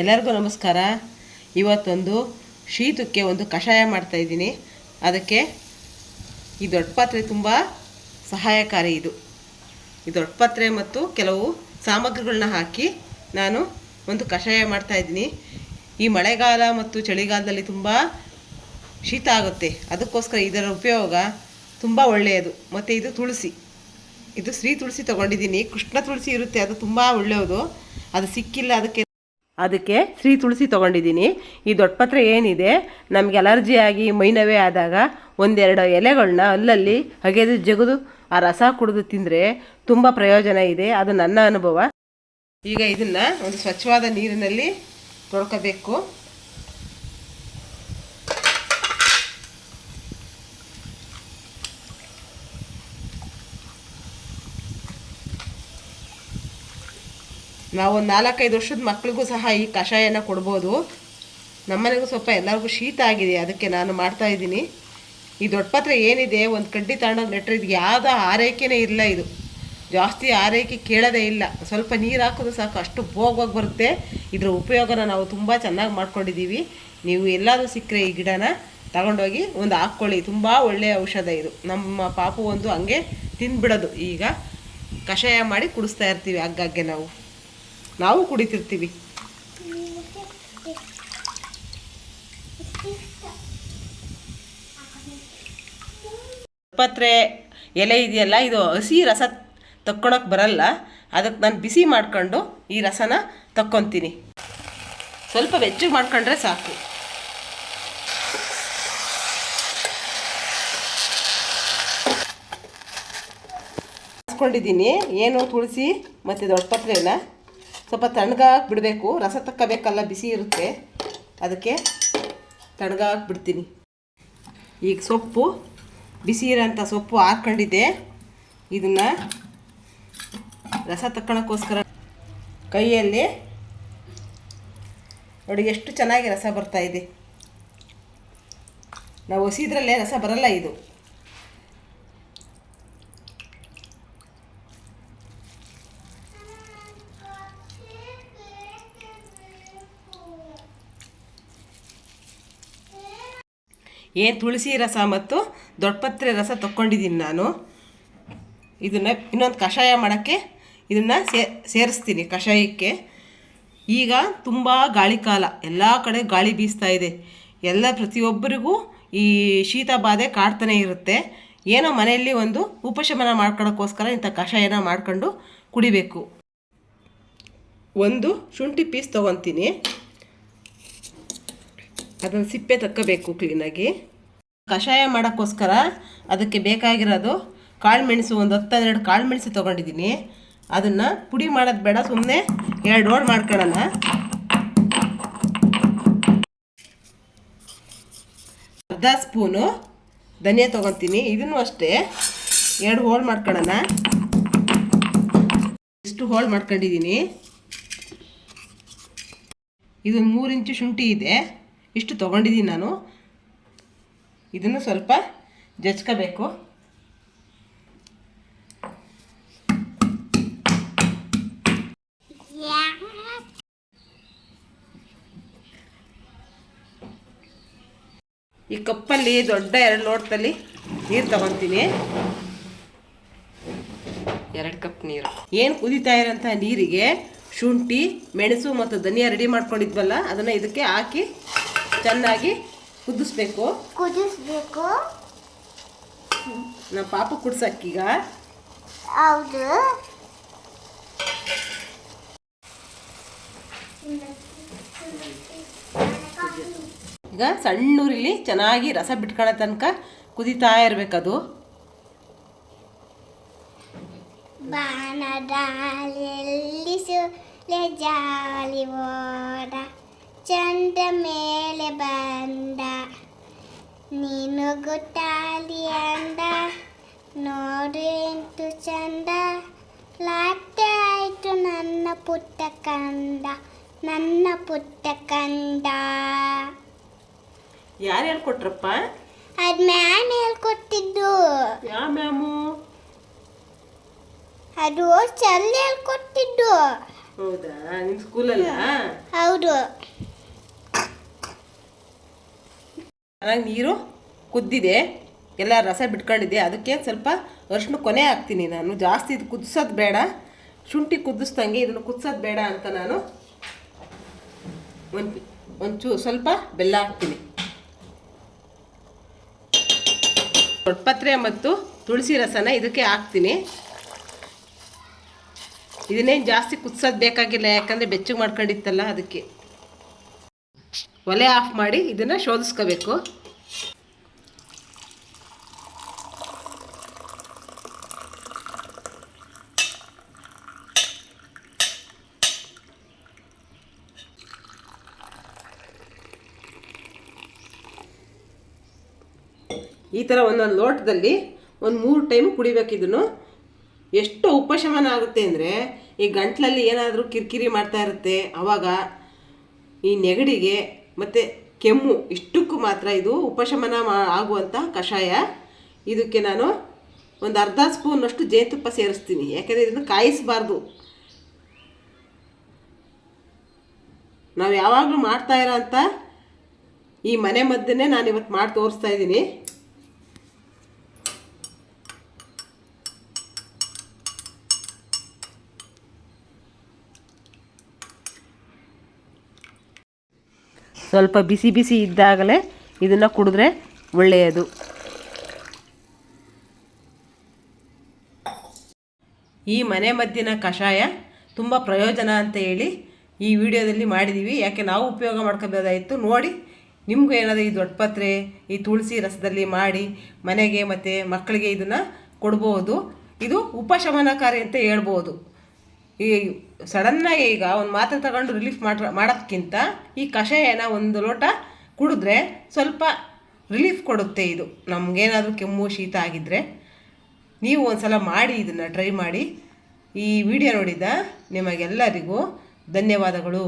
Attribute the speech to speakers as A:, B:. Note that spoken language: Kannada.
A: ಎಲ್ಲರಿಗೂ ನಮಸ್ಕಾರ. ಇವತ್ತೊಂದು ಶೀತಕ್ಕೆ ಒಂದು ಕಷಾಯ ಮಾಡ್ತಾಯಿದ್ದೀನಿ ಅದಕ್ಕೆ ಈ ದೊಡ್ಡ ಪಾತ್ರೆ ತುಂಬ ಸಹಾಯಕಾರಿ ಇದು. ಈ ದೊಡ್ಡ ಪಾತ್ರೆ ಮತ್ತು ಕೆಲವು ಸಾಮಗ್ರಿಗಳನ್ನ ಹಾಕಿ ನಾನು ಒಂದು ಕಷಾಯ ಮಾಡ್ತಾಯಿದ್ದೀನಿ ಈ ಮಳೆಗಾಲ ಮತ್ತು ಚಳಿಗಾಲದಲ್ಲಿ ತುಂಬ ಶೀತ ಆಗುತ್ತೆ. ಅದಕ್ಕೋಸ್ಕರ ಇದರ ಉಪಯೋಗ ತುಂಬ ಒಳ್ಳೆಯದು. ಮತ್ತು ಇದು ತುಳಸಿ. ಇದು ಶ್ರೀ ತುಳಸಿ ತಗೊಂಡಿದ್ದೀನಿ. ಕೃಷ್ಣ ತುಳಸಿ ಇರುತ್ತೆ. ಅದು ತುಂಬ ಒಳ್ಳೆಯದು. ಅದು ಸಿಕ್ಕಿಲ್ಲ, ಅದಕ್ಕೆ ಅದಕ್ಕೆ ಶ್ರೀ ತುಳಸಿ ತೊಗೊಂಡಿದ್ದೀನಿ. ಈ ದೊಡ್ಡಪತ್ರೆ ಏನಿದೆ? ನಮಗೆ ಅಲರ್ಜಿ ಆಗಿ ಮೈನವೇ ಆದಾಗ ಒಂದೆರಡು ಎಲೆಗಳನ್ನ ಅಲ್ಲಲ್ಲಿ ಹಗೆದು ಜಗದು ಆ ರಸ ಕುಡಿದು ತಿಂದರೆ ತುಂಬ ಪ್ರಯೋಜನ ಇದೆ. ಅದು ನನ್ನ ಅನುಭವ. ಈಗ ಇದನ್ನು ಒಂದು ಸ್ವಚ್ಛವಾದ ನೀರಿನಲ್ಲಿ ತೊಳ್ಕೋಬೇಕು. ನಾವು ಒಂದು ನಾಲ್ಕೈದು ವರ್ಷದ ಮಕ್ಳಿಗೂ ಸಹ ಈ ಕಷಾಯನ ಕೊಡ್ಬೋದು. ನಮ್ಮನೆಗೂ ಸ್ವಲ್ಪ ಎಲ್ಲರಿಗೂ ಶೀತ ಆಗಿದೆ, ಅದಕ್ಕೆ ನಾನು ಮಾಡ್ತಾ ಇದ್ದೀನಿ. ಈ ದೊಡ್ಡ ಪಾತ್ರೆ ಏನಿದೆ, ಒಂದು ಕಡ್ಡಿ ತಗೊಂಡೋಗಿ ನೆಟ್ಟರೆ ಇದು ಯಾವುದೋ ಆರೈಕೆನೇ ಇಲ್ಲ ಇದು. ಜಾಸ್ತಿ ಆರೈಕೆ ಕೇಳೋದೇ ಇಲ್ಲ. ಸ್ವಲ್ಪ ನೀರು ಹಾಕೋದು ಸಾಕು, ಅಷ್ಟು ಭೋಗವಾಗಿ ಬರುತ್ತೆ. ಇದರ ಉಪಯೋಗನ ನಾವು ತುಂಬ ಚೆನ್ನಾಗಿ ಮಾಡ್ಕೊಂಡಿದ್ದೀವಿ ನೀವು ಎಲ್ಲಾದರೂ ಸಿಕ್ಕರೆ ಈ ಗಿಡನ ತಗೊಂಡೋಗಿ ಒಂದು ಹಾಕ್ಕೊಳ್ಳಿ, ತುಂಬ ಒಳ್ಳೆಯ ಔಷಧ ಇದು. ನಮ್ಮ ಪಾಪು ಒಂದು ಹಂಗೆ ತಿಂದ್ಬಿಡೋದು ಈಗ ಕಷಾಯ ಮಾಡಿ ಕುಡಿಸ್ತಾ ಇರ್ತೀವಿ, ಆಗಾಗ್ಗೆ ನಾವು. ನಾವು ಕುಡಿತಿರ್ತೀವಿ. ಪತ್ರೆ, ಎಲೆ ಇದೆಯಲ್ಲ, ಇದು ಹಸಿ ರಸ ತಕ್ಕೊಳಕ್ಕೆ ಬರಲ್ಲ. ಅದಕ್ಕೆ ನಾನು ಬಿಸಿ ಮಾಡ್ಕೊಂಡು ಈ ರಸನ ತಕ್ಕೊತೀನಿ. ಸ್ವಲ್ಪ ಬೆಚ್ಚಗೆ ಮಾಡ್ಕೊಂಡ್ರೆ ಸಾಕು. ಹಾಸ್ಕೊಂಡಿದ್ದೀನಿ. ಏನು ತುಳಸಿ ಮತ್ತು ದೊಡ್ಡಪತ್ರೆನ ಸ್ವಲ್ಪ ತಣ್ಣಗಾಗಿ ಬಿಡಬೇಕು ರಸ ತಕ್ಕಬೇಕಲ್ಲ, ಬಿಸಿ ಇರುತ್ತೆ. ಅದಕ್ಕೆ ತಣ್ಣಗಾಗಿ ಬಿಡ್ತೀನಿ ಈಗ ಸೊಪ್ಪು, ಬಿಸಿ ಇರೋಂಥ ಸೊಪ್ಪು ಹಾಕ್ಕೊಂಡಿದ್ದೆ. ಇದನ್ನು ರಸ ತಕ್ಕೊಳಕ್ಕೋಸ್ಕರ ಕೈಯಲ್ಲಿ ನೋಡಿ ಎಷ್ಟು ಚೆನ್ನಾಗಿ ರಸ ಬರ್ತಾ ಇದೆ. ನಾವು ಹಸಿದ್ರಲ್ಲೇ ರಸ ಬರಲ್ಲ ಇದು. ಏನು ತುಳಸಿ ರಸ ಮತ್ತು ದೊಡ್ಡಪತ್ರೆ ರಸ ತಕ್ಕೊಂಡಿದ್ದೀನಿ ನಾನು. ಇದನ್ನು ಇನ್ನೊಂದು ಕಷಾಯ ಮಾಡೋಕ್ಕೆ ಇದನ್ನು ಸೇ, ಸೇರಿಸ್ತೀನಿ ಕಷಾಯಕ್ಕೆ. ಈಗ ತುಂಬ ಗಾಳಿ ಕಾಲ, ಎಲ್ಲ ಕಡೆ ಗಾಳಿ ಬೀಸ್ತಾ ಇದೆ. ಎಲ್ಲ ಪ್ರತಿಯೊಬ್ಬರಿಗೂ ಈ ಶೀತ ಬಾಧೆ ಕಾಡ್ತಾನೆ ಇರುತ್ತೆ. ಏನೋ ಮನೆಯಲ್ಲಿ ಒಂದು ಉಪಶಮನ ಮಾಡ್ಕೊಳ್ಳೋಕ್ಕೋಸ್ಕರ ಇಂಥ ಕಷಾಯನ ಮಾಡ್ಕೊಂಡು ಕುಡಿಬೇಕು. ಒಂದು ಶುಂಠಿ ಪೀಸ್ ತೊಗೊತೀನಿ. ಅದನ್ನು ಸಿಪ್ಪೆ ತಕ್ಕಬೇಕು ಕ್ಲೀನಾಗಿ ಕಷಾಯ ಮಾಡೋಕ್ಕೋಸ್ಕರ ಅದಕ್ಕೆ ಬೇಕಾಗಿರೋದು ಕಾಳು ಮೆಣಸು, ಒಂದು ಹತ್ತೆರಡು ಕಾಳು ಮೆಣಸು ತೊಗೊಂಡಿದ್ದೀನಿ. ಅದನ್ನು ಪುಡಿ ಮಾಡೋದು ಬೇಡ ಸುಮ್ಮನೆ ಎರಡು ಹೋಳು ಮಾಡ್ಕೊಳ್ಳೋಣ. ಅರ್ಧ ಸ್ಪೂನು ಧನಿಯಾ ತೊಗೊತೀನಿ, ಇದನ್ನು ಅಷ್ಟೇ. ಎರಡು ಹೋಳು ಮಾಡ್ಕೊಳ್ಳೋಣ. ಇಷ್ಟು ಹೋಳು ಮಾಡ್ಕೊಂಡಿದ್ದೀನಿ. ಇದೊಂದು ಮೂರು ಇಂಚು ಶುಂಠಿ ಇದೆ. ಇಷ್ಟು ತೊಗೊಂಡಿದ್ದೀನಿ ನಾನು. ಇದನ್ನು ಸ್ವಲ್ಪ ಜಜ್ಕೋಬೇಕು ಈ ಕಪ್ಪಲ್ಲಿ ದೊಡ್ಡ ಎರಡು ಲೋಟದಲ್ಲಿ ನೀರು ತಗೊತೀನಿ.
B: ಎರಡು ಕಪ್ ನೀರು.
A: ಏನು ಕುದೀತಾ ಇರೋಂಥ ನೀರಿಗೆ ಶುಂಠಿ ಮೆಣಸು ಮತ್ತು ಧನಿಯಾ ರೆಡಿ ಮಾಡ್ಕೊಂಡಿದ್ವಲ್ಲ ಅದನ್ನು ಇದಕ್ಕೆ ಹಾಕಿ ಚೆನ್ನಾಗಿ ಕುದಿಸ್ಬೇಕು.
C: ಕುದಿಸ್ಬೇಕು.
A: ನಮ್ಮ ಪಾಪ ಕುಡ್ಸಕ್ಕೀಗ.
C: ಹೌದು.
A: ಈಗ ಸಣ್ಣೂರಿಲಿ ಚೆನ್ನಾಗಿ ರಸ ಬಿಟ್ಕೊಳ್ಳೋ ತನಕ ಕುದಿತಾ ಇರಬೇಕದು.
C: ಬಾಣದಲ್ಲಿ ಜಾಲಿ ಓಡ ಚಂದ ಮೇಲೆ ಬಂದ. ನೀನು ಗುಟ್ಟಾಲಿ ಅಂದ. ನೋಡು ಎಂಟು ಚಂದ. ಲಾಟೆ ಆಯ್ತು ನನ್ನ ಪುಟ್ಟ ಕಂದ. ನನ್ನ ಪುಟ್ಟ ಕಂದ.
A: ಯಾರು ಹೇಳ್ಕೊಟ್ರಪ್ಪ?
C: ಅದ್ ಮ್ಯಾಮ್ ಹೇಳ್ಕೊಟ್ಟಿದ್ದು.
A: ಮ್ಯಾಮು?
C: ಅದು ಚಲ್ ಹೇಳ್ಕೊಟ್ಟಿದ್ದು.
A: ಹೌದಾ? ನಿಮ್ಮ ಸ್ಕೂಲಲ್ಲ
C: ಹೌದು.
A: ಚೆನ್ನಾಗಿ ನೀರು ಕುದ್ದಿದೆ. ಎಲ್ಲ ರಸ ಬಿಟ್ಕೊಂಡಿದೆ. ಅದಕ್ಕೆ ಸ್ವಲ್ಪ ಅರ್ಶಿನ ಕೊನೆ ಹಾಕ್ತೀನಿ ನಾನು. ಜಾಸ್ತಿ ಇದು ಕುದಿಸೋದು ಬೇಡ. ಶುಂಠಿ ಕುದಿಸ್ದಂಗೆ ಇದನ್ನು ಕುದಿಸೋದು ಬೇಡ ಅಂತ ನಾನು ಒಂದು ಒಂಚೂ ಸ್ವಲ್ಪ ಬೆಲ್ಲ ಹಾಕ್ತೀನಿ. ದೊಡ್ಡಪತ್ರೆ ಮತ್ತು ತುಳಸಿ ರಸನ ಇದಕ್ಕೆ ಹಾಕ್ತೀನಿ. ಇದನ್ನೇನು ಜಾಸ್ತಿ ಕುದಿಸೋದು ಬೇಕಾಗಿಲ್ಲ. ಯಾಕಂದರೆ ಬೆಚ್ಚಗೆ ಮಾಡ್ಕೊಂಡಿತ್ತಲ್ಲ ಅದಕ್ಕೆ. ಒಲೆ ಆಫ್ ಮಾಡಿ ಇದನ್ನು ಶೋಧಿಸ್ಕೋಬೇಕು. ಈ ಥರ ಒಂದೊಂದು ಲೋಟದಲ್ಲಿ ಒಂದು ಮೂರು ಟೈಮ್ ಕುಡಿಬೇಕು ಇದನ್ನು. ಎಷ್ಟು ಉಪಶಮನ ಆಗುತ್ತೆ ಅಂದರೆ ಈ ಗಂಟ್ಲಲ್ಲಿ ಏನಾದರೂ ಕಿರಿಕಿರಿ ಮಾಡ್ತಾ ಇರುತ್ತೆ ಆವಾಗ ಈ ನೆಗಡಿಗೆ ಮತ್ತು ಕೆಮ್ಮು, ಇಷ್ಟಕ್ಕೂ ಮಾತ್ರ ಇದು ಉಪಶಮನ ಮಾ ಆಗುವಂಥ ಕಷಾಯ. ಇದಕ್ಕೆ ನಾನು ಒಂದು ಅರ್ಧ ಸ್ಪೂನಷ್ಟು ಜೇನುತುಪ್ಪ ಸೇರಿಸ್ತೀನಿ. ಯಾಕೆಂದರೆ ಇದನ್ನು ಕಾಯಿಸಬಾರ್ದು. ನಾವು ಯಾವಾಗಲೂ ಮಾಡ್ತಾ ಅಂಥ ಈ ಮನೆ ಮದ್ದನ್ನೇ ನಾನು ಇವತ್ತು ಮಾಡಿ ತೋರಿಸ್ತಾ ಇದ್ದೀನಿ. ಸ್ವಲ್ಪ ಬಿಸಿ ಬಿಸಿ ಇದ್ದಾಗಲೇ ಇದನ್ನು ಕುಡಿದ್ರೆ ಒಳ್ಳೆಯದು. ಈ ಮನೆ ಮದ್ದಿನ ಕಷಾಯ ತುಂಬ ಪ್ರಯೋಜನ ಅಂತ ಹೇಳಿ ಈ ವಿಡಿಯೋದಲ್ಲಿ ಮಾಡಿದ್ದೀವಿ ಯಾಕೆ ನಾವು ಉಪಯೋಗ ಮಾಡ್ಕೋಬೋದಾಯಿತು ನೋಡಿ. ನಿಮಗೂ ಏನಾದರೂ ಈ ದೊಡ್ಡಪತ್ರೆ, ಈ ತುಳಸಿ ರಸದಲ್ಲಿ ಮಾಡಿ ಮನೆಗೆ ಮತ್ತು ಮಕ್ಕಳಿಗೆ ಇದನ್ನು ಕೊಡ್ಬೋದು. ಇದು ಉಪಶಮನಕಾರಿ ಅಂತ ಹೇಳ್ಬೋದು. ಈ ಸಡನ್ನಾಗಿ ಈಗ ಒಂದು ಮಾತ್ರೆ ತಗೊಂಡು ರಿಲೀಫ್ ಮಾಡ ಮಾಡೋದಕ್ಕಿಂತ ಈ ಕಷಾಯನ ಒಂದು ಲೋಟ ಕುಡಿದ್ರೆ ಸ್ವಲ್ಪ ರಿಲೀಫ್ ಕೊಡುತ್ತೆ ಇದು. ನಮಗೇನಾದರೂ ಕೆಮ್ಮು, ಶೀತ ಆಗಿದ್ದರೆ ನೀವು ಒಂದು ಸಲ ಮಾಡಿ ಇದನ್ನು ಟ್ರೈ ಮಾಡಿ ಈ ವಿಡಿಯೋ ನೋಡಿದ ನಿಮಗೆಲ್ಲರಿಗೂ ಧನ್ಯವಾದಗಳು.